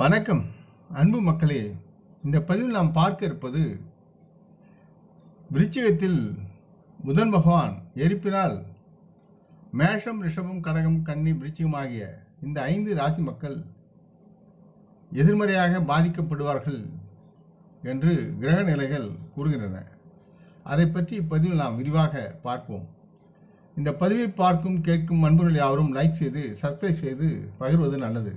வணக்கம். அன்பு மக்களே இந்த பதிவில் நாம் பார்க்க இருப்பது விருச்சிகத்தில் புதன் பகவான் எரிப்பினால் மேஷம் ரிஷபம் கடகம் கன்னி விருச்சிகம் ஆகிய இந்த ஐந்து ராசி மக்கள் எதிர்மறையாக பாதிக்கப்படுவார்கள் என்று கிரக நிலைகள் கூறுகின்றன. அதை பற்றி இப்பதிவில் நாம் விரிவாக பார்ப்போம். இந்த பதிவை பார்க்கும் கேட்கும் அன்பர்கள் யாவரும் லைக் செய்து சப்ஸ்கிரைப் செய்து பகிர்வது நல்லது.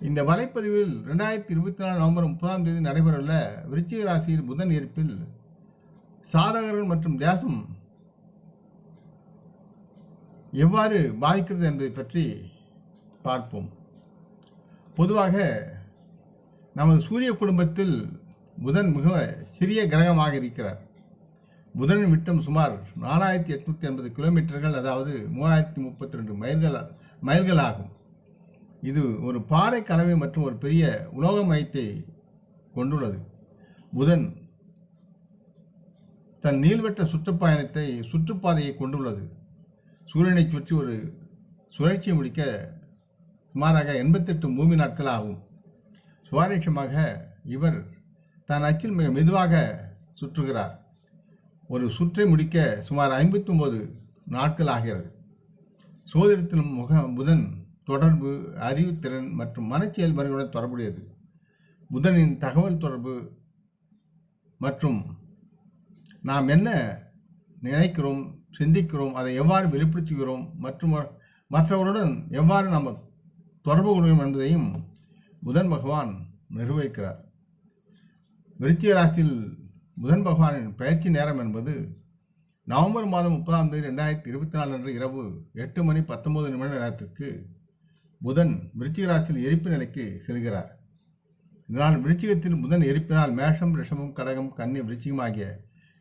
இந்த வலைப்பதிவில் ரெண்டாயிரத்தி இருபத்தி நாலு நவம்பர் முப்பதாம் தேதி நடைபெறவுள்ள விருச்சிக ராசியில் புதன் இருப்பில் சாதகர்கள் மற்றும் தேசம் எவ்வாறு பாதிக்கிறது என்பதை பற்றி பார்ப்போம். பொதுவாக நமது சூரிய குடும்பத்தில் புதன் மிக சிறிய கிரகமாக இருக்கிறார். புதனின் விட்டம் சுமார் நாலாயிரத்தி எட்நூற்றி எண்பது கிலோமீட்டர்கள் அதாவது மூவாயிரத்தி முப்பத்தி ரெண்டு மைல்கள் மைல்கள் ஆகும் இது ஒரு பாறை கலவை மற்றும் ஒரு பெரிய உலோக மையத்தை கொண்டுள்ளது. புதன் தன் நீள்வட்ட சுற்றுப்பயணத்தை சுற்றுப்பாதையை கொண்டுள்ளது. சூரியனை சுற்றி ஒரு சுழற்சியை முடிக்க சுமாராக எண்பத்தெட்டு பூமி நாட்கள் ஆகும். சுவாரஸ்யமாக இவர் தன் அச்சில் மிக மெதுவாக சுற்றுகிறார். ஒரு சுற்றை முடிக்க சுமார் ஐம்பத்தி ஒன்பது நாட்கள் ஆகிறது. சோதிடத்திலும் முக அறிவுத்திறன் மற்றும் மனச்செயல்முறைகளுடன் தொடர்புடையது. புதனின் தகவல் தொடர்பு மற்றும் நாம் என்ன நினைக்கிறோம் சிந்திக்கிறோம் அதை எவ்வாறு வெளிப்படுத்துகிறோம் மற்றும் மற்றவருடன் எவ்வாறு நாம் தொடர்பு கொள்கிறோம் என்பதையும் புதன் பகவான் நிர்வகிக்கிறார். விருச்சிக ராசியில் புதன் பகவானின் பயிற்சி நேரம் என்பது நவம்பர் மாதம் முப்பதாம் தேதி ரெண்டாயிரத்தி இருபத்தி நாலு அன்று இரவு எட்டு மணி பத்தொன்பது நிமிட நேரத்திற்கு புதன் விருச்சிக ராசியில் எரிப்பு நிலைக்கு செல்கிறார். இதனால் விருச்சிகத்தில் புதன் எரிப்பினால் மேஷம் ரிஷமும் கடகம் கன்னி விருச்சிகம் ஆகிய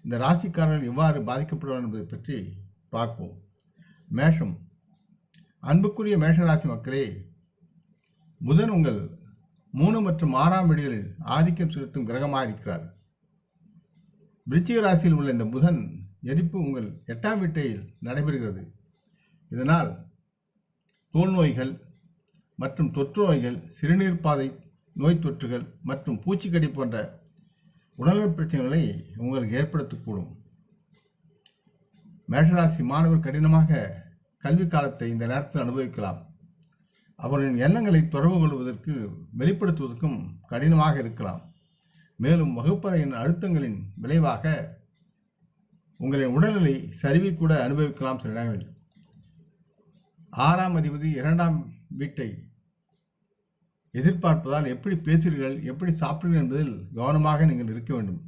இந்த ராசிக்காரர்கள் எவ்வாறு பாதிக்கப்படுவார் என்பதை பற்றி பார்ப்போம். மேஷம். அன்புக்குரிய மேஷ ராசி மக்களே புதன் உங்கள் மூணு மற்றும் ஆறாம் வீடுகளில் ஆதிக்கம் செலுத்தும் கிரகமாக இருக்கிறார். விருச்சிக ராசியில் உள்ள இந்த புதன் எரிப்பு உங்கள் எட்டாம் வீட்டையில் நடைபெறுகிறது. இதனால் தோல் நோய்கள் மற்றும் தொற்று நோய்கள் சிறுநீர் பாதை நோய் தொற்றுகள் மற்றும் பூச்சிக்கடி போன்ற உடல்நல பிரச்சனைகளை உங்களுக்கு ஏற்படுத்தக்கூடும். மேஷராசி மாணவர் கடினமாக கல்வி காலத்தை இந்த நேரத்தில் அனுபவிக்கலாம். அவர்களின் எண்ணங்களை தொடர்பு கொள்வதற்கு வெளிப்படுத்துவதற்கும் கடினமாக இருக்கலாம். மேலும் வகுப்பறையின் அழுத்தங்களின் விளைவாக உங்களின் உடல்நிலை சரிவை கூட அனுபவிக்கலாம் சில இடங்களில் ஆறாம் அதிபதி இரண்டாம் வீட்டை எதிர்பார்ப்பதால் எப்படி பேசுகிறீர்கள் எப்படி சாப்பிடுங்கள் என்பதில் கவனமாக நீங்கள் இருக்க வேண்டும்.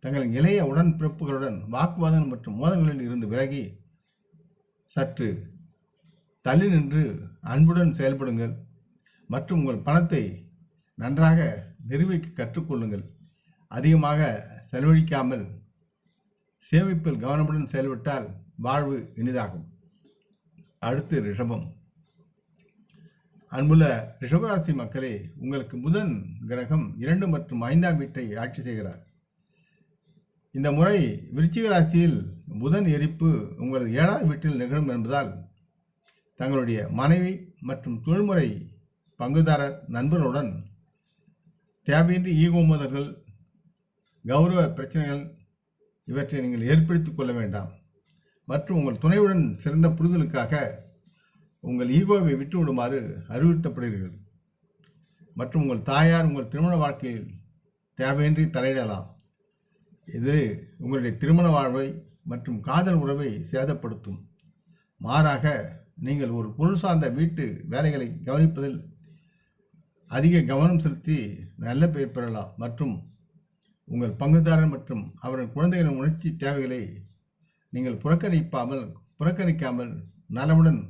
தங்கள் இளைய உடன்பிறப்புகளுடன் வாக்குவாதங்கள் மற்றும் மோதல்களில் இருந்து விலகி சற்று தள்ளி நின்று அன்புடன் செயல்படுங்கள் மற்றும் உங்கள் பணத்தை நன்றாக நிர்வகிக்க கற்றுக்கொள்ளுங்கள். அதிகமாக செலவழிக்காமல் சேமிப்பில் கவனமுடன் செயல்பட்டால் வாழ்வு இனிதாகும். அடுத்து ரிஷபம். அன்புள்ள ரிஷபராசி மக்களே உங்களுக்கு புதன் கிரகம் இரண்டு மற்றும் ஐந்தாம் வீட்டை ஆட்சி செய்கிறார். இந்த முறை விருச்சிக ராசியில் புதன் எரிப்பு உங்களது ஏழாவது வீட்டில் நிகழும் என்பதால் தங்களுடைய மனைவி மற்றும் தொழில்முறை பங்குதாரர் நண்பர்களுடன் தேவையின்றி ஈகோ மோதல்கள் கௌரவ பிரச்சனைகள் இவற்றை நீங்கள் ஏற்படுத்திக் கொள்ள வேண்டாம். மற்றும் உங்கள் துணையுடன் சிறந்த புரிதலுக்காக உங்கள் ஈகோவை விட்டு விடுமாறு அறிவுறுத்தப்படுகிறீர்கள். மற்றும் உங்கள் தாயார் உங்கள் திருமண வாழ்க்கையில் தேவையின்றி தலையிடலாம். இது உங்களுடைய திருமண வாழ்வை மற்றும் காதல் உறவை சேதப்படுத்தும். மாறாக நீங்கள் ஒரு பொருள் சார்ந்த வீட்டு வேலைகளை கவனிப்பதில் அதிக கவனம் செலுத்தி நல்ல பெயர் பெறலாம். மற்றும் உங்கள் பங்குதாரர் மற்றும் அவரின் குழந்தைகளின் உணர்ச்சி தேவைகளை நீங்கள் புறக்கணிப்பாமல் புறக்கணிக்காமல் நலமுடன்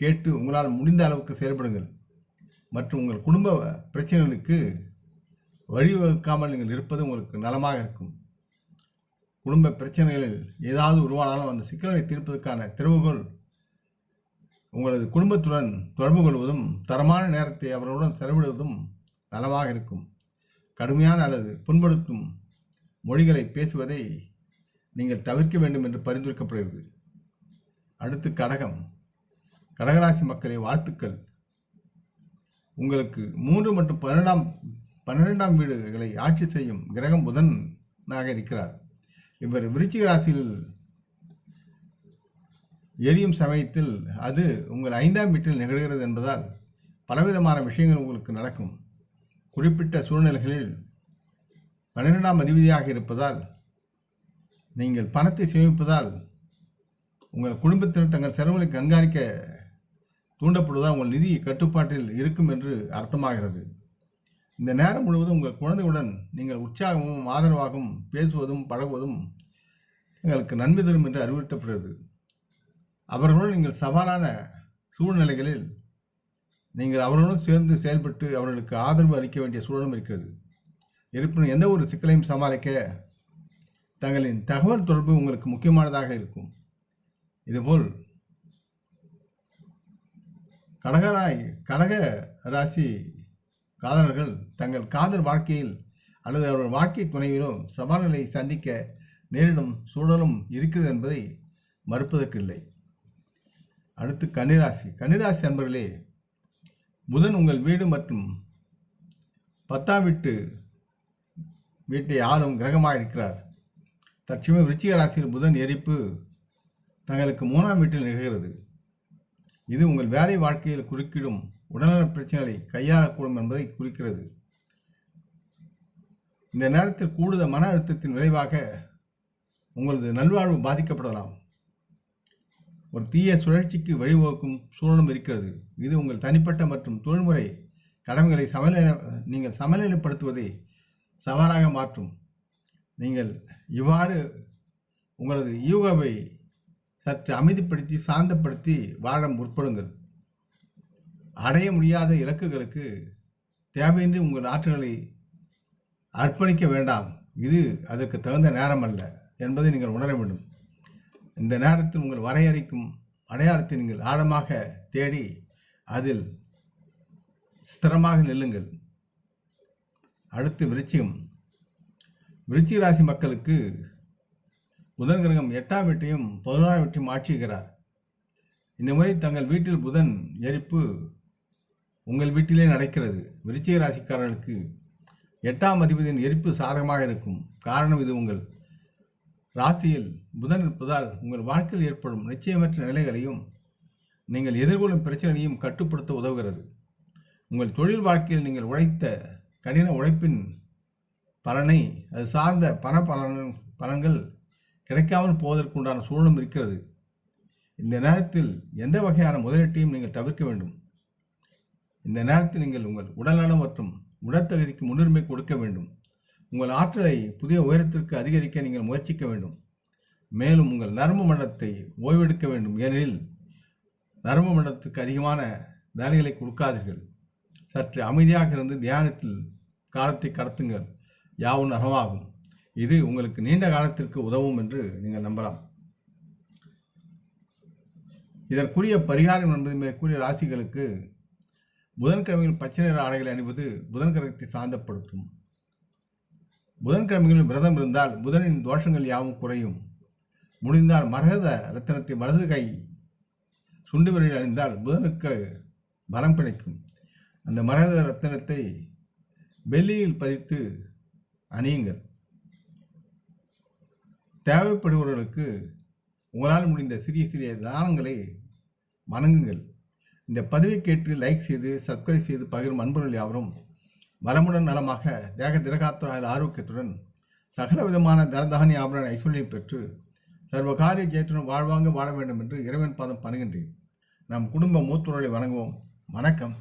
கேட்டு உங்களால் முடிந்த அளவுக்கு செயல்படுங்கள். மற்றும் உங்கள் குடும்ப பிரச்சனைகளுக்கு வழிவகுக்காமல் நீங்கள் இருப்பது உங்களுக்கு நலமாக இருக்கும். குடும்ப பிரச்சனைகளில் ஏதாவது உருவானாலும் அந்த சிக்கல்களை தீர்ப்பதற்கான திறவுகோல் உங்களது குடும்பத்துடன் தொடர்பு கொள்வதும் தரமான நேரத்தை அவர்களுடன் செலவிடுவதும் நலமாக இருக்கும். கடுமையான அல்லது புண்படுத்தும் மொழிகளை பேசுவதை நீங்கள் தவிர்க்க வேண்டும் என்று பரிந்துரைக்கப்படுகிறது. அடுத்து கடகம். கடகராசி மக்களே வாழ்த்துக்கள். உங்களுக்கு மூன்று மற்றும் பன்னெண்டாம் பன்னிரெண்டாம் வீடுகளை ஆட்சி செய்யும் கிரகம் புதனாக இருக்கிறார். இவர் விருச்சிக ராசியில் எரியும் சமயத்தில் அது உங்கள் ஐந்தாம் வீட்டில் நிகழ்கிறது என்பதால் பலவிதமான விஷயங்கள் உங்களுக்கு நடக்கும். குறிப்பிட்ட சூழ்நிலைகளில் பன்னிரெண்டாம் அதிபதியாக இருப்பதால் நீங்கள் பணத்தை சேமிப்பதால் உங்கள் குடும்பத்தினர் தங்கள் செலவுகளை கண்காணிக்க தூண்டப்படுவதால் உங்கள் நிதி கட்டுப்பாட்டில் இருக்கும் என்று அர்த்தமாகிறது. இந்த நேரம் முழுவதும் உங்கள் குழந்தையுடன் நீங்கள் உற்சாகமும் ஆதரவாகவும் பேசுவதும் பழகுவதும் எங்களுக்கு நன்மை தரும் என்று அறிவுறுத்தப்படுகிறது. அவர்களுடன் நீங்கள் சவாலான சூழ்நிலைகளில் நீங்கள் அவர்களுடன் சேர்ந்து செயல்பட்டு அவர்களுக்கு ஆதரவு அளிக்க வேண்டிய சூழலும் இருக்கிறது. இருப்பினும் எந்த ஒரு சிக்கலையும் சமாளிக்க தங்களின் தகவல் தொடர்பு உங்களுக்கு முக்கியமானதாக இருக்கும். இதுபோல் கடகராய் கடக ராசி காதலர்கள் தங்கள் காதல் வாழ்க்கையில் அல்லது அவர்கள் வாழ்க்கை துணையிலும் சவால்களை சந்திக்க நேரிடும் சூழலும் இருக்கிறது என்பதை மறுப்பதற்கில்லை. அடுத்து கன்னிராசி. கன்னிராசி அன்பர்களே புதன் உங்கள் வீடு மற்றும் பத்தாம் வீட்டு வீட்டை ஆளும் கிரகமாக இருக்கிறார். தற்சமயம் விருச்சிக ராசியில் புதன் எரிப்பு தங்களுக்கு மூணாம் வீட்டில் நிகழ்கிறது. இது உங்கள் வேலை வாழ்க்கையில் குறுக்கிடும் உடல்நல பிரச்சனைகளை கையாளக்கூடும் என்பதை குறிக்கிறது. இந்த நேரத்தில் கூடுதல் மன அழுத்தத்தின் விளைவாக உங்களது நல்வாழ்வு பாதிக்கப்படலாம். ஒரு தீய சுழற்சிக்கு வழிவகுக்கும் சூழலும் இருக்கிறது. இது உங்கள் தனிப்பட்ட மற்றும் தொழில்முறை கடமைகளை சமநிலை நீங்கள் சமநிலைப்படுத்துவதை சவாலாக மாற்றும். நீங்கள் இவ்வாறு உங்களது யூகாவை சற்று அமைதிப்படுத்தி சாந்தப்படுத்தி வாழ முற்படுங்கள். அடைய முடியாத இலக்குகளுக்கு தேவையின்றி உங்கள் ஆற்றல்களை அர்ப்பணிக்க வேண்டாம். இது அதற்கு தகுந்த நேரம் அல்ல என்பதை நீங்கள் உணர வேண்டும். இந்த நேரத்தில் உங்கள் வரையறைக்கும் அடையாளத்தை நீங்கள் ஆழமாக தேடி அதில் ஸ்திரமாக நில்லுங்கள். அடுத்து விருச்சிகம். விருச்சிக ராசி மக்களுக்கு புதன் கிரகம் எட்டாம் வீட்டையும் பதினோராம் வீட்டையும் ஆட்சிக்கிறார் இந்த முறை தங்கள் வீட்டில் புதன் எரிப்பு உங்கள் வீட்டிலே நடக்கிறது. விருச்சிக ராசிக்காரர்களுக்கு எட்டாம் அதிபதியின் எரிப்பு சாதகமாக இருக்கும். காரணம் இது உங்கள் ராசியில் புதன் இருப்பதால் உங்கள் வாழ்க்கையில் ஏற்படும் நிச்சயமற்ற நிலைகளையும் நீங்கள் எதிர்கொள்ளும் பிரச்சனையையும் கட்டுப்படுத்த உதவுகிறது. உங்கள் தொழில் வாழ்க்கையில் நீங்கள் உழைத்த கடின உழைப்பின் பலனை அது சார்ந்த பண பலன் பலன்கள் கிடைக்காமல் போவதற்குண்டான சூழலும் இருக்கிறது. இந்த நேரத்தில் எந்த வகையான முதலீட்டையும் நீங்கள் தவிர்க்க வேண்டும். இந்த நேரத்தில் நீங்கள் உங்கள் உடல்நலம் மற்றும் உடற்தகுதிக்கு முன்னுரிமை கொடுக்க வேண்டும். உங்கள் ஆற்றலை புதிய உயரத்திற்கு அதிகரிக்க நீங்கள் முயற்சிக்க வேண்டும். மேலும் உங்கள் நரம்பு மண்டலத்தை ஓய்வெடுக்க வேண்டும். ஏனெனில் நரம்பு மண்டலத்துக்கு அதிகமான வேலைகளை கொடுக்காதீர்கள். சற்று அமைதியாக இருந்து தியானத்தில் காலத்தை கடத்துங்கள். யாவும் நகமாகும் இது உங்களுக்கு நீண்ட காலத்திற்கு உதவும் என்று நீங்கள் நம்பலாம். இதற்குரிய பரிகாரம் என்பது மேற்கூறிய ராசிகளுக்கு புதன்கிழமையில் பச்சை நிற ஆடைகளை அணிவது புதன் கிரகத்தை சாந்தப்படுத்தும். புதன்கிழமைகளில் விரதம் இருந்தால் புதனின் தோஷங்கள் யாவும் குறையும். முடிந்தால் மரகத ரத்தினத்தை வலது கை சுண்டு விரலில் அணிந்தால் புதனுக்கு பலம் கிடைக்கும். அந்த மரகத ரத்தினத்தை வெள்ளியில் பதித்து அணியுங்கள். தேவைப்படுபவர்களுக்கு உங்களால் முடிந்த சிறிய சிறிய தானங்களை வணங்குங்கள். இந்த பதிவை கேட்டு லைக் செய்து சப்ஸ்கிரைப் செய்து பகிரும் அன்பர்கள் யாவரும் வளமுடன் நலமாக தேக திரகாத்திர ஆரோக்கியத்துடன் சகல விதமான தனதானிய ஆபரண ஐஸ்வர்யம் பெற்று சர்வ காரிய ஜெயத்துடன் வாழ்வாங்க வாழ வேண்டும் என்று இறைவன் பாதம் பணுகின்றேன். நம் குடும்ப மூத்தோர்களை வணங்குவோம். வணக்கம்.